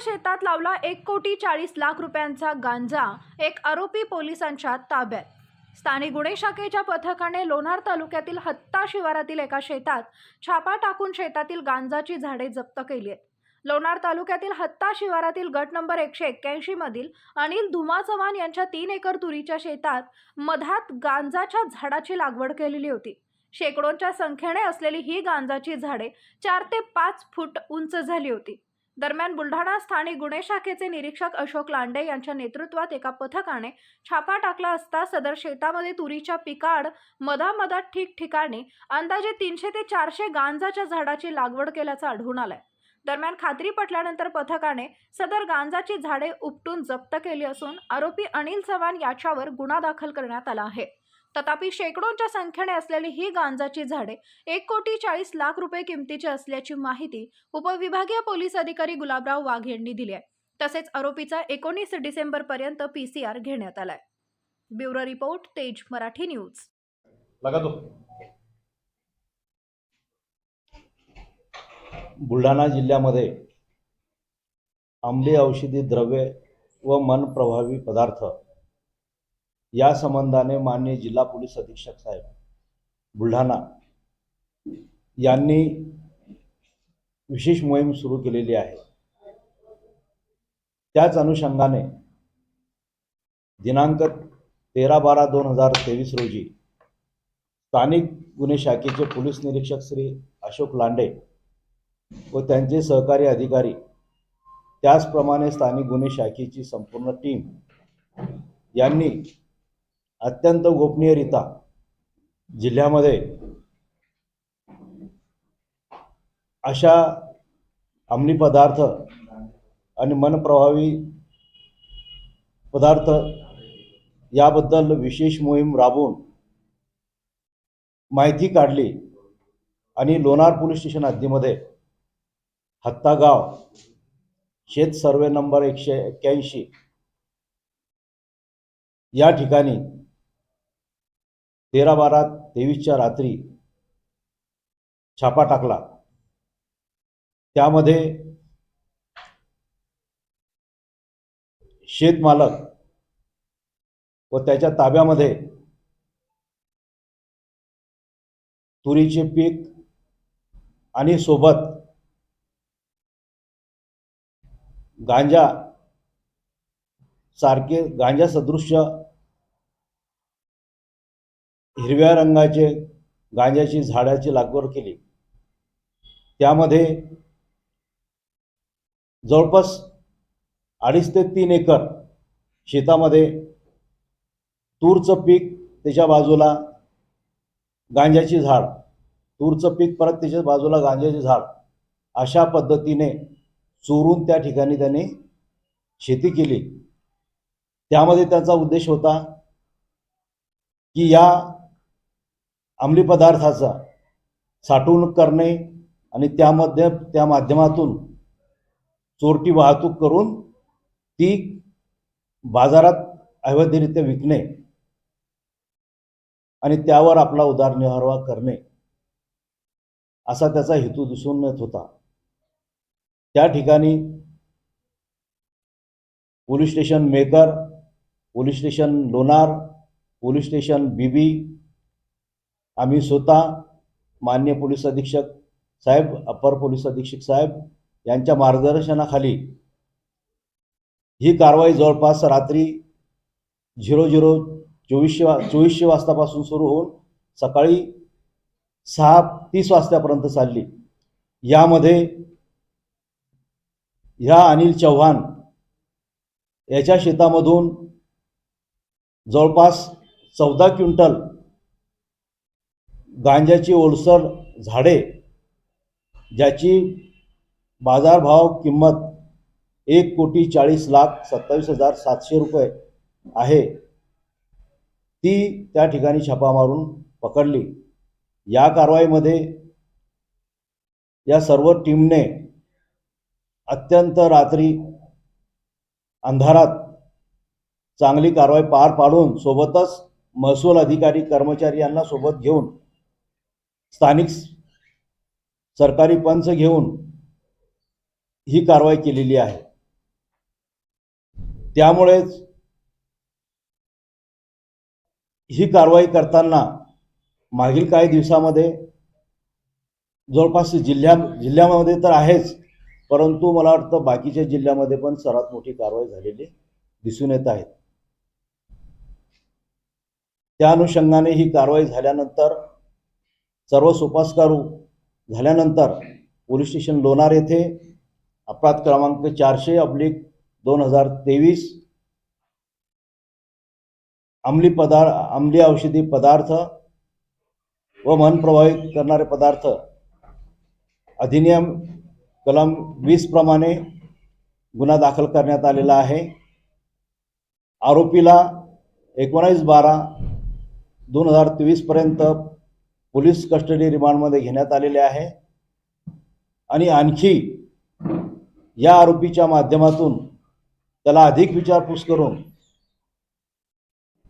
शेतात लावला एक कोटी चाळीस लाख रुपयांचा गांजा एक आरोपी पोलिसांच्या ताब्यात. स्थानिक गुन्हे शाखेच्या पथकाने लोणार तालुक्यातील हत्ता शिवारातील एका शेतात छापा टाकून शेतातील गांजाची झाडे जप्त केली आहेत. लोणार तालुक्यातील हत्ता शिवारातील गट नंबर एकशे एक्क्याऐंशी मधील अनिल धुमा चव्हाण यांच्या तीन एकर तुरीच्या शेतात मधात गांजाच्या झाडाची लागवड केलेली होती. शेकडोंच्या संख्येने असलेली ही गांजाची झाडे चार ते पाच फूट उंच झाली होती. दरम्यान बुलढाणा स्थानिक गुन्हे शाखेचे निरीक्षक अशोक लांडे यांच्या नेतृत्वात एका पथकाने छापा टाकला असता सदर शेतामध्ये तुरीच्या पिकाड मधामधात ठिकठिकाणी अंदाजे तीनशे ते चारशे गांजाच्या झाडाची लागवड केल्याचं आढळून आलंय. दरम्यान खात्री पटल्यानंतर पथकाने सदर गांजाची झाडे उपटून जप्त केली असून आरोपी अनिल चव्हाण याच्यावर गुन्हा दाखल करण्यात आला आहे. तथापि शेकडोंच्या संख्येने असलेली ही गांजाची झाडे एक कोटी चाळीस लाख रुपये किमतीची असल्याची माहिती उपविभागीय पोलीस अधिकारी गुलाबराव वाघ यांनी दिली आहे. तसेच आरोपीचा एकोणीस डिसेंबर पर्यंत पीसीआर घेण्यात आलाय. ब्युरो रिपोर्ट तेज मराठी न्यूज. लगा दो. बुलढाणा जिल्ह्यामध्ये अंमली औषधी द्रव्ये व मन प्रभावी पदार्थ या संबंधाने माननीय जिल्हा पोलीस अधीक्षक साहेब बुलढाणा यांनी विशेष मोहीम सुरू केलेली आहे. त्याच अनुषंगाने दिनांक तेरा बारा दोन हजार तेवीस रोजी स्थानिक गुन्हे शाखेचे पोलीस निरीक्षक श्री अशोक लांडे व त्यांचे सहकारी अधिकारी त्याचप्रमाणे स्थानिक गुन्हे शाखेची संपूर्ण टीम यांनी अत्यंत गोपनीयरित्या जिल्ह्यामध्ये अशा अंमली पदार्थ आणि मनप्रभावी पदार्थ याबद्दल विशेष मोहीम राबवून माहिती काढली आणि लोणार पोलीस स्टेशन हद्दीमध्ये हत्ता गाव शेत सर्वे नंबर एकशे एक्क्याऐंशी या ठिकाणी तेरा बारा तेवीसच्या रात्री छापा टाकला. त्यामध्ये शेतमालक व त्याच्या ताब्यामध्ये तुरीचे पीक आणि सोबत गांजा सारखे गांजा सदृश्य हिरव्या रंगाचे गांजाची झाडाची लागवड केली. त्यामध्ये जवळपास अडीच ते तीन एकर शेतामध्ये तूरचं पीक त्याच्या बाजूला गांजाची झाड तूरचं पीक परत त्याच्या बाजूला गांजाचे झाड अशा पद्धतीने चोरून त्या ठिकाणी त्यांनी शेती केली. त्यामध्ये त्याचा उद्देश होता की या अंमली पदार्थाचा साठवणूक करणे आणि त्यामध्ये त्या माध्यमातून चोरटी वाहतूक करून ती बाजारात अवैधरित्या विकणे आणि त्यावर आपला उदरनिर्वाह करणे असा त्याचा हेतू दिसून येत होता. त्या ठिकाणी police station Mehkar police station Lonar police station Bibi आम्ही स्वतः मान्य पोलीस अधीक्षक साहेब अप्पर पोलीस अधीक्षक साहेब यांच्या मार्गदर्शनाखाली ही कारवाई जवळपास रात्री झिरो झिरो चोवीसशे वा चोवीसशे वाजतापासून सुरू होऊन सकाळी सहा तीस वाजतापर्यंत चालली. यामध्ये ह्या अनिल चव्हाण याच्या शेतामधून जवळपास चौदा क्विंटल गांजाची ओलसर झाडे ज्याची बाजारभाव किंमत एक कोटी चाळीस लाख सत्तावीस हजार सातशे रुपये आहे ती त्या ठिकाणी छापा मारून पकडली. या कारवाईमध्ये या सर्व टीमने अत्यंत रात्री अंधारात चांगली कारवाई पार पाडून सोबतच महसूल अधिकारी कर्मचारी यांना सोबत घेऊन स्थानिक सरकारी पंच घेऊन ही कारवाई केलेली आहे. त्यामुळेच ही कारवाई करताना मागील काही दिवसामध्ये जवळपास जिल्ह्या जिल्ह्यामध्ये तर आहेच परंतु मला वाटतं बाकीच्या जिल्ह्यामध्ये पण सर्वात मोठी कारवाई झालेली दिसून येत आहे. त्या अनुषंगाने ही कारवाई झाल्यानंतर सर्व सोपास्कारू झाल्यानंतर पोलीस स्टेशन लोणार येथे अपराध क्रमांक चारशे अब्लिक दोन हजार तेवीस अंमली पदार्थ अंमली औषधी पदार्थ व मन प्रभावित करणारे पदार्थ. अधिनियम कलम वीस प्रमाणे गुन्हा दाखल करण्यात आलेला आहे. आरोपीला एकोणावीस बारा दोन हजार तेवीसपर्यंत पोलीस कस्टडी रिमांडमध्ये घेण्यात आलेले आहे. आणि आणखी या आरोपीच्या माध्यमातून त्याला अधिक विचारपूस करून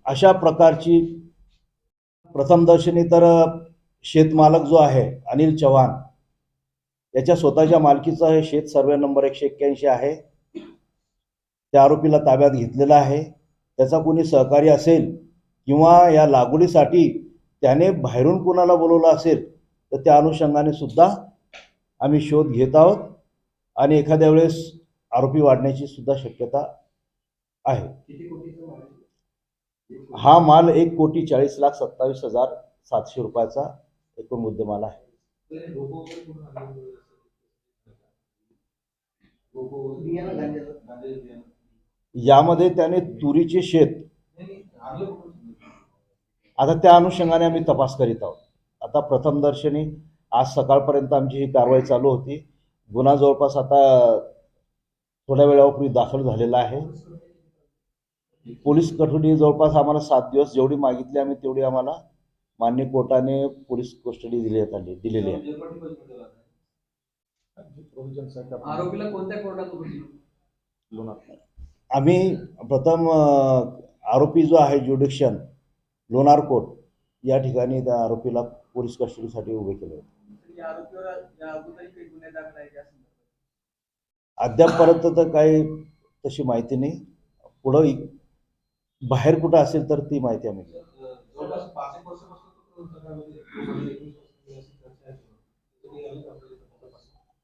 अशा प्रकारची प्रथमदर्शनी तर शेतमालक जो आहे अनिल चव्हाण याच्या स्वतःच्या मालकीचं हे शेत सर्वे नंबर एकशे एक्क्याऐंशी आहे. त्या आरोपीला ताब्यात घेतलेला आहे. त्याचा कोणी सहकारी असेल किंवा या लागवडीसाठी त्याने बाहेरून कोणाला बोलवलं असेल तर त्या अनुषंगाने सुद्धा आम्ही शोध घेत आहोत आणि एखाद्या वेळेस आरोपी वाढण्याची सुद्धा शक्यता आहे. हा माल एक कोटी चाळीस लाख सत्तावीस हजार सातशे रुपयाचा एकूण मुद्देमाल आहे. यामध्ये त्याने तुरीचे शेत नाही, नाही, आणलं कुठून तुम्ही? आता त्या अनुषंगाने आम्ही तपास करीत आहोत. आता प्रथमदर्शनी आज सकाळपर्यंत आमची ही कारवाई चालू होती. गुन्हा जवळपास आता थोड्या वेळापूर्वी दाखल झालेला आहे. पोलीस कस्टडी जवळपास आम्हाला सात दिवस जेवढी मागितली आम्ही तेवढी आम्हाला मान्य कोर्टाने पोलीस कस्टडी दिली आली दिलेली आहे? आम्ही प्रथम आरोपी जो आहे ज्युडिक्शन लोणार कोर्ट या ठिकाणी त्या आरोपीला पोलीस कस्टडीसाठी उभे केले होते. या आरोपीवर या अगोदरही काही गुन्हे दाखल आहेत या संदर्भात? अद्यापपर्यंत तर काही तशी माहिती नाही. पुढं बाहेर कुठं असेल तर ती माहिती आम्ही म्हणजे.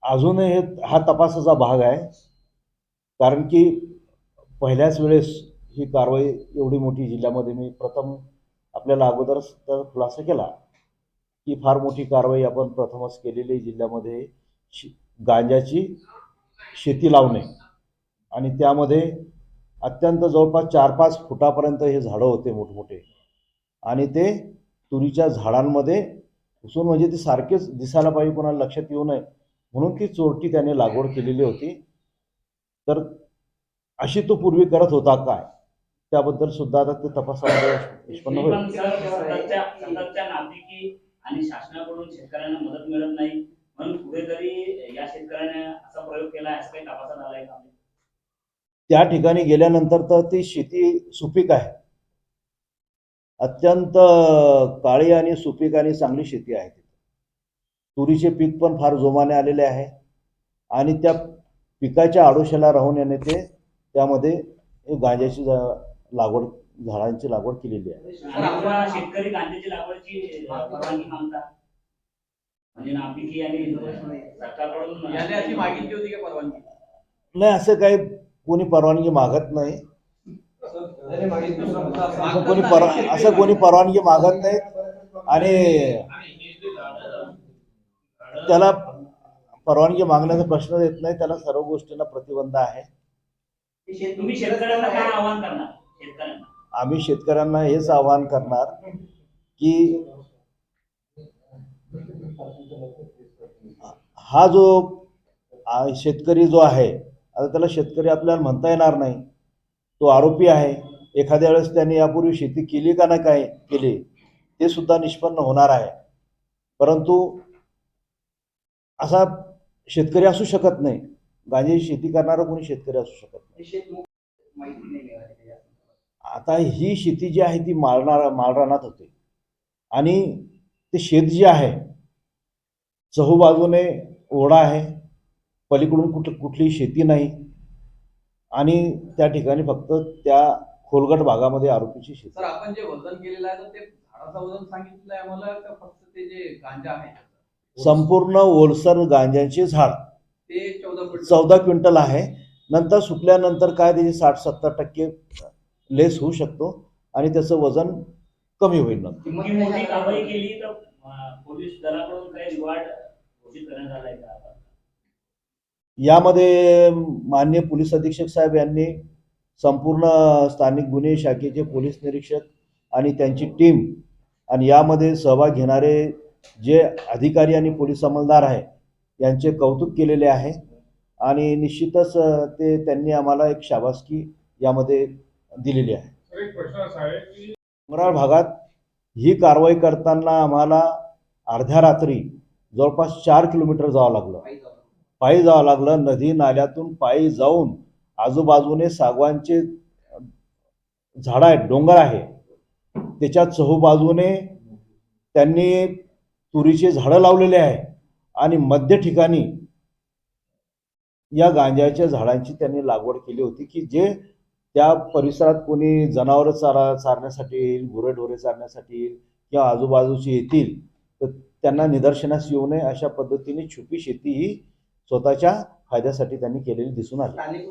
अजूनही हे हा तपासाचा भाग आहे. कारण की पहिल्याच वेळेस ही कारवाई एवढी मोठी जिल्ह्यामध्ये मी प्रथम आपल्याला अगोदरच तर खुलासा केला की फार मोठी कारवाई आपण प्रथमच केलेली जिल्ह्यामध्ये शि गांजाची शेती लावणे आणि त्यामध्ये अत्यंत जवळपास चार पाच फुटापर्यंत हे झाडं होते मोठमोठे. आणि ते तुरीच्या झाडांमध्ये उसून म्हणजे ते सारखेच दिसायला पाहिजे कोणाला लक्षात येऊ नये म्हणून ती चोरटी त्याने लागवड केलेली होती. तर अशी तो पूर्वी करत होता काय? त्याबद्दल सुद्धा आता ते तपासामध्ये निष्पन्न होईल. आणि शासनाकडून शेतकऱ्यांना मदत मिळत नाही म्हणून कुठेतरी या शेतकऱ्याने असा प्रयोग केला असं काही तपासात आलाय का? त्या ठिकाणी गेल्यानंतर तर ती शेती सुपीक आहे. अत्यंत काळी आणि सुपीक आणि चांगली शेती आहे तुरीचे पीक पण फार जोमाने आलेले आहे. आणि त्या पिकाच्या आडोशाला राहून याने ते त्यामध्ये जा- लागवड झाडांची लागवड केलेली आहे. शेतकरी कांद्याची लागवडची परवानगी मागतात म्हणजे नापिकी आणि सरकारकडून याने अशी मागितली होती का परवानगी? नाही असं काही कोणी परवानगी मागत नाही. असं कोणी पर असं कोणी परवानगी मागत नाही. आणि त्याला परवानगी मागण्याचा प्रश्न येत नाही. त्याला सर्व गोष्टींना प्रतिबंध आहे. तुम्ही शेतकऱ्यांना काय आव्हान करणार? शेतकऱ्यांना आम्ही शेतकऱ्यांना हेच आवाहन करणार की हा जो शेतकरी जो आहे आता त्याला शेतकरी आपल्याला म्हणता येणार नाही. तो आरोपी आहे. एखाद्या वेळेस त्याने यापूर्वी शेती केली का नाही काय केली ते सुद्धा निष्पन्न होणार आहे. परंतु असा शेतकरी असू शकत नाही. गांजे शेती करणारा कोणी शेतकरी असू शकत नाही. आता ही शेती जी आहे ती माळणार माळरानात होते. आणि ते शेत जे आहे चहूबाजूने ओढा आहे. पलीकडून कुठ कुठली शेती नाही. आणि त्या ठिकाणी फक्त त्या खोलगट भागामध्ये आरोपीची शेती. सर आपण जे वजन केलेलं आहे ते झाडाचं वजन सांगितलंय आम्हाला का फक्त ते जे गांजा आहे? संपूर्ण ओलसर गांजाचे झाड. ते चौदा चौदा क्विंटल आहे. नंतर सुकल्यानंतर काय त्याचे साठ सत्तर टक्के लेस होऊ शकतो आणि त्याचं वजन कमी होईल नंतर इतकी मोठी कारवाई केली तर अं, पोलीस दलाकडून काही रिवॉर्ड घोषित करण्यात आलाय का यामध्ये मान्य पोलीस अधीक्षक साहेब यांनी संपूर्ण स्थानिक गुन्हे शाखेचे पोलीस निरीक्षक आणि त्यांची टीम आणि यामध्ये सहभाग घेणारे जे अधिकारी आणि पोलीस अंमलदार आहे यांचे कौतुक केलेले आहे. आणि निश्चितच ते त्यांनी आम्हाला एक शाबासकी यामध्ये दिलेली आहे. डोंगराळ भागात ही कारवाई करताना आम्हाला अर्ध्या रात्री जवळपास चार किलोमीटर जावं लागलं. पायी जावं लागलं. नदी नाल्यातून पायी जाऊन आजूबाजूने सागवानचे झाडं आहेत डोंगर आहे. त्याच्या चहूबाजूने त्यांनी तुरीचे झाडं लावलेले आहे आणि मध्य ठिकाणी या गांजाच्या झाडांची त्यांनी लागवड केली होती की जे त्या परिसरात कोणी जनावरं चारा चारण्यासाठी येईल गुरेढोरे चारण्यासाठी येईल किंवा आजूबाजूचे येतील तर त्यांना निदर्शनास येऊ नये अशा पद्धतीने छुपी शेती ही स्वतःच्या फायद्यासाठी त्यांनी केलेली दिसून आली.